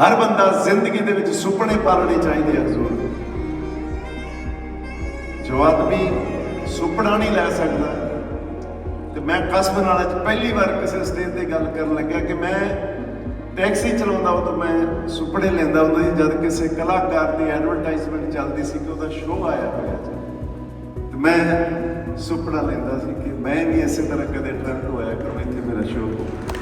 ਹਰ ਬੰਦਾ ਜ਼ਿੰਦਗੀ ਦੇ ਵਿੱਚ ਸੁਪਨੇ ਪਾਲਣੇ ਚਾਹੀਦੇ ਆ ਹਜ਼ੂਰ ਜੋ ਆਦਮੀ ਸੁਪਨਾ ਨਹੀਂ ਲੈ ਸਕਦਾ, ਤੇ ਮੈਂ ਕਸਬ ਨਾਲ ਅੱਜ ਪਹਿਲੀ ਵਾਰ ਕਿਸੇ ਸਟੇਜ ਤੇ ਗੱਲ ਕਰਨ ਲੱਗਿਆ ਕਿ ਮੈਂ ਟੈਕਸੀ ਚਲਾਉਂਦਾ ਉਦੋਂ ਮੈਂ ਸੁਪਨੇ ਲੈਂਦਾ ਹੁੰਦਾ ਸੀ ਜਦ ਕਿਸੇ ਕਲਾਕਾਰ ਦੀ ਐਡਵਰਟਾਈਜ਼ਮੈਂਟ ਚੱਲਦੀ ਸੀ ਕਿ ਉਹਦਾ ਸ਼ੋਅ ਆਇਆ ਹੋਇਆ ਸੀ। ਤੇ ਮੈਂ ਸੁਪਨਾ ਲੈਂਦਾ ਸੀ ਕਿ ਮੈਂ ਵੀ ਇਸੇ ਤਰ੍ਹਾਂ ਕਦੇ ਟ੍ਰੈਂਡ ਹੋਇਆ ਕਰੂੰ, ਇੱਥੇ ਮੇਰਾ ਸ਼ੋਅ ਹੋਵੇ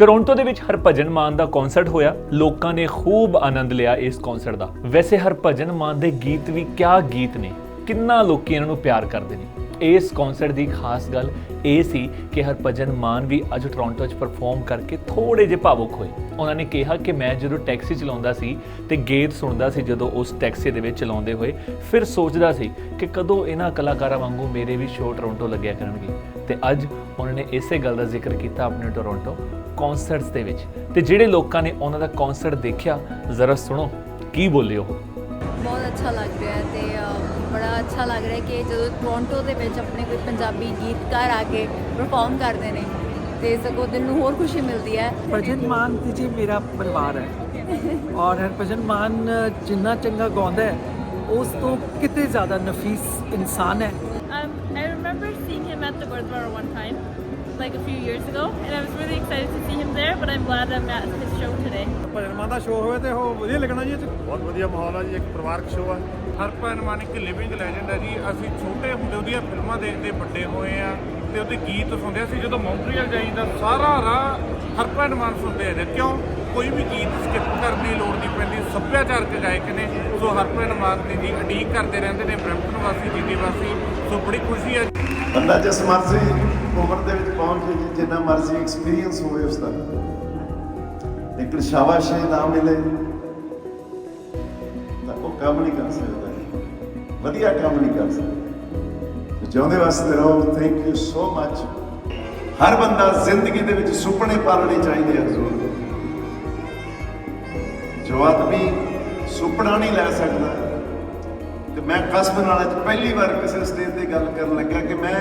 ਟੋਰਾਂਟੋ ਦੇ ਵਿੱਚ ਹਰਭਜਨ ਮਾਨ ਦਾ ਕਨਸਰਟ ਹੋਇਆ। ਲੋਕਾਂ ਨੇ ਖੂਬ ਆਨੰਦ ਲਿਆ ਇਸ ਕਨਸਰਟ ਦਾ। ਵੈਸੇ ਹਰਭਜਨ ਮਾਨ ਦੇ ਗੀਤ ਵੀ ਕਿਆ ਗੀਤ ਨੇ। ਕਿੰਨਾ ਲੋਕੀ ਇਹਨਾਂ ਨੂੰ ਪਿਆਰ ਕਰਦੇ ਨੇ। ਇਸ ਕਨਸਰਟ ਦੀ ਖਾਸ ਗੱਲ ਇਹ ਸੀ ਕਿ ਹਰਭਜਨ ਮਾਨ ਵੀ ਅੱਜ ਟੋਰਾਂਟੋ 'ਚ ਪਰਫਾਰਮ ਕਰਕੇ ਥੋੜੇ ਜਿਹੇ ਭਾਵੁਕ ਹੋਏ। ਉਹਨਾਂ ਨੇ ਕਿਹਾ ਕਿ ਮੈਂ ਜਦੋਂ ਟੈਕਸੀ ਚਲਾਉਂਦਾ ਸੀ ਤੇ ਗੀਤ ਸੁਣਦਾ ਸੀ ਜਦੋਂ ਉਸ ਟੈਕਸੀ ਦੇ ਵਿੱਚ ਚਲਾਉਂਦੇ ਹੋਏ, ਫਿਰ ਸੋਚਦਾ ਸੀ ਕਿ ਕਦੋਂ ਇਹਨਾਂ ਕਲਾਕਾਰਾਂ ਵਾਂਗੂ ਮੇਰੇ ਵੀ ਸ਼ੋਅ ਟੋਰਾਂਟੋ ਲੱਗਿਆ ਕਰਨਗੇ। ਤੇ ਅੱਜ ਉਹਨਾਂ ਨੇ ਇਸੇ ਗੱਲ ਦਾ ਜ਼ਿਕਰ ਕੀਤਾ ਆਪਣੇ ਟੋਰਾਂਟੋ ਕਨਸਰਟਸ ਦੇ ਵਿੱਚ। ਤੇ ਜਿਹੜੇ ਲੋਕਾਂ ਨੇ ਉਹਨਾਂ ਦਾ ਕਨਸਰਟ ਦੇਖਿਆ, ਜ਼ਰਾ ਸੁਣੋ, ਕੀ ਬੋਲੇ ਉਹ? ਬਹੁਤ ਅੱਛਾ ਲੱਗ ਰਿਹਾ ਤੇ ਬੜਾ ਅੱਛਾ ਲੱਗ ਰਿਹਾ ਕਿ ਜਦੋਂ ਟੋਰਾਂਟੋ ਦੇ ਵਿੱਚ ਆਪਣੇ ਕੋਈ ਪੰਜਾਬੀ ਗੀਤਕਾਰ ਆ ਕੇ ਪਰਫਾਰਮ ਕਰਦੇ ਨੇ ਤੇ ਸਗੋਂ ਦਿਲ ਨੂੰ ਹੋਰ ਖੁਸ਼ੀ ਮਿਲਦੀ ਹੈ ਭਜਨ ਮਾਨ ਜੀ ਮੇਰਾ ਪਰਿਵਾਰ ਹੈ ਔਰ ਹਰਭਜਨ ਮਾਨ ਜਿੰਨਾ ਚੰਗਾ ਗਾਉਂਦਾ ਹੈ ਉਸ ਤੋਂ ਕਿਤੇ ਜ਼ਿਆਦਾ ਨਫੀਸ ਇਨਸਾਨ ਹੈ Um, I remember seeing him at the Gurdwara one time, like a few years ago, and I was really excited to see him there. But I'm glad I'm at his show today. ਭਜਨ ਮਾਨ ਦਾ show ਹੋਵੇ ਤੇ ਉਹ ਵਧੀਆ ਲੱਗਣਾ ਜੀ ਬਹੁਤ ਵਧੀਆ ਮਾਹੌਲ ਹੈ ਜੀ ਇੱਕ ਪਰਿਵਾਰਕ ਸ਼ੋਅ ਹੈ ਹਰਪਨ ਮਾਨ ਇੱਕ ਲਿਵਿੰਗ ਲੈਜੈਂਡ ਹੈ ਜੀ। ਅਸੀਂ ਛੋਟੇ ਹੁੰਦੇ ਉਹਦੀਆਂ ਫਿਲਮਾਂ ਦੇਖਦੇ ਵੱਡੇ ਹੋਏ ਆ ਤੇ ਉਹਦੇ ਗੀਤ ਸੁਣਦੇ ਸੀ ਜਦੋਂ ਮੌਂਟਰੀਅਲ ਜਾਈਦਾ, ਸਾਰਾ ਰਾਹ ਹਰਪਨ ਮਾਨ ਸੁਣਦੇ ਨੇ ਕਿਉਂ? ਕੋਈ ਵੀ ਗੀਤ ਸਕਿਪ ਕਰਨ ਦੀ ਲੋੜ ਨਹੀਂ ਪੈਂਦੀ। ਸੱਭਿਆਚਾਰਕ ਗਾਇਕ ਨੇ। ਸੋ ਹਰਪਨ ਮਾਨ ਦੀ ਜੀ ਅਡੀਕ ਕਰਦੇ ਰਹਿੰਦੇ ਨੇ ਬ੍ਰੈਂਪਟਨ ਵਾਸੀ ਜੀਡੀ ਵਾਸੀ। ਸੋ ਬੜੀ ਖੁਸ਼ੀ ਹੈ। ਬੰਦਾ ਜਿਸ ਮਰਜ਼ੀ ਉਮਰ ਦੇ ਵਿੱਚ ਪਹੁੰਚ ਜੇ, ਜਿੰਨਾ ਮਰਜ਼ੀ ਐਕਸਪੀਰੀਅੰਸ ਹੋਵੇ ਉਸ ਦਾ। ਲੇਕਿਨ ਸ਼ਾਬਾਸ਼ੀ ਨਾ ਮਿਲੇ ਤਾਂ ਉਹ ਕੰਮ ਨਹੀਂ ਕਰ ਸਕਦਾ। ਵਧੀਆ ਕੰਮ ਨਹੀਂ ਕਰ ਸਕਦਾ। ਜਿਉਂਦੇ ਵਾਸਤੇ ਰਹੋ ਥੈਂਕ ਯੂ ਸੋ ਮੱਚ ਹਰ ਬੰਦਾ ਜ਼ਿੰਦਗੀ ਦੇ ਵਿੱਚ ਸੁਪਨੇ ਪਾਲਣੇ ਚਾਹੀਦੇ ਆ ਹਜ਼ੂਰ ਜੋ ਆਦਮੀ ਸੁਪਨਾ ਨਹੀਂ ਲੈ ਸਕਦਾ। ਤੇ ਮੈਂ ਕਸਬ ਨਾਲ ਅੱਜ ਪਹਿਲੀ ਵਾਰ ਕਿਸੇ ਸਟੇਜ ਤੇ ਗੱਲ ਕਰਨ ਲੱਗਿਆ ਕਿ ਮੈਂ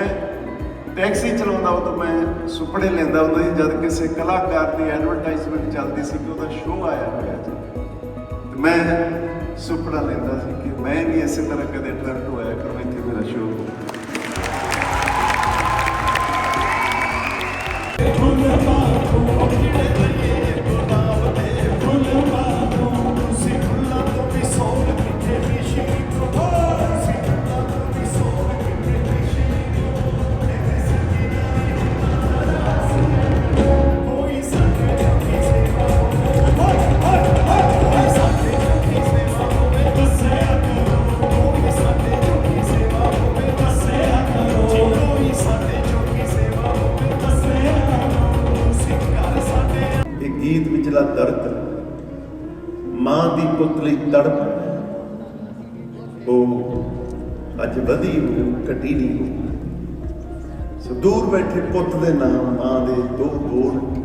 ਟੈਕਸੀ ਚਲਾਉਂਦਾ ਉਦੋਂ ਮੈਂ ਸੁਪਨੇ ਲੈਂਦਾ ਹੁੰਦਾ ਸੀ ਜਦ ਕਿਸੇ ਕਲਾਕਾਰ ਦੀ ਐਡਵਰਟਾਈਜ਼ਮੈਂਟ ਚੱਲਦੀ ਸੀ ਕਿ ਉਹਦਾ ਸ਼ੋਅ ਆਇਆ ਹੋਇਆ ਸੀ ਤੇ ਮੈਂ ਸੁਪਨਾ ਲੈਂਦਾ ਸੀ ਕਿ ਮੈਂ ਵੀ ਇਸੇ ਤਰ੍ਹਾਂ ਕਦੇ ਟ੍ਰੈਂਡ ਹੋਇਆ ਕਰੂੰ, ਇੱਥੇ ਮੇਰਾ ਸ਼ੋਅ ਗੀਤ ਦਰਦ। ਮਾਂ ਦੀ ਪੁੱਤ ਲਈ ਤੜਪ। ਉਹ ਅੱਜ ਵਧੀ ਹੋ ਘਟੀ ਨਹੀਂ ਹੋ ਸੋ ਦੂਰ ਬੈਠੇ ਪੁੱਤ ਦੇ ਨਾਮ, ਮਾਂ ਦੇ ਦੋ ਬੋਲ।